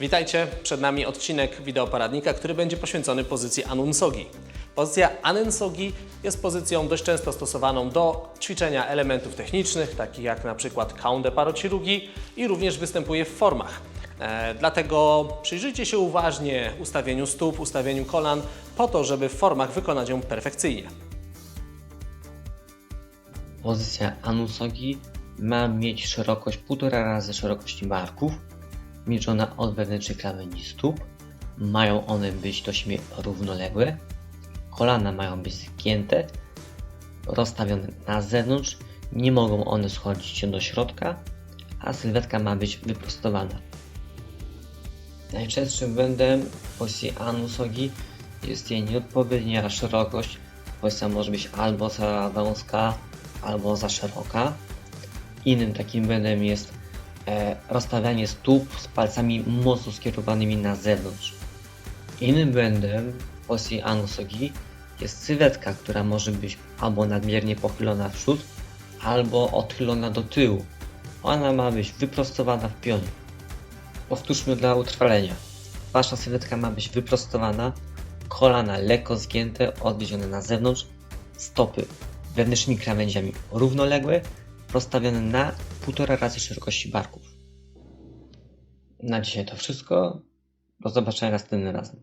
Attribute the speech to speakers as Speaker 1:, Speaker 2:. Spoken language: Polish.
Speaker 1: Witajcie, przed nami odcinek wideoporadnika, który będzie poświęcony pozycji Anunsogi. Pozycja Anunsogi jest pozycją dość często stosowaną do ćwiczenia elementów technicznych, takich jak na przykład kaunde parocirugi i również występuje w formach. E, dlatego przyjrzyjcie się uważnie ustawieniu stóp, ustawieniu kolan, po to, żeby w formach wykonać ją perfekcyjnie.
Speaker 2: Pozycja anusogi ma mieć szerokość 1,5 razy szerokości barków, mierzona od wewnętrznych krawędzi stóp. Mają one być dość mie- równoległe. Kolana mają być zgięte, rozstawione na zewnątrz. Nie mogą one schodzić się do środka, a sylwetka ma być wyprostowana. Najczęstszym błędem w pozycji anusogi jest jej nieodpowiednia szerokość. Pozycja może być albo za wąska, albo za szeroka. Innym takim błędem jest rozstawianie stóp z palcami mocno skierowanymi na zewnątrz. Innym błędem w pozycji anusogi jest sylwetka, która może być albo nadmiernie pochylona w przód, albo odchylona do tyłu. Ona ma być wyprostowana w pionie. Powtórzmy dla utrwalenia. Wasza sylwetka ma być wyprostowana, kolana lekko zgięte, odwiezione na zewnątrz, stopy wewnętrznymi krawędziami równoległe, rozstawione na 1,5 razy szerokości barków. Na dzisiaj to wszystko. Do zobaczenia następnym razem.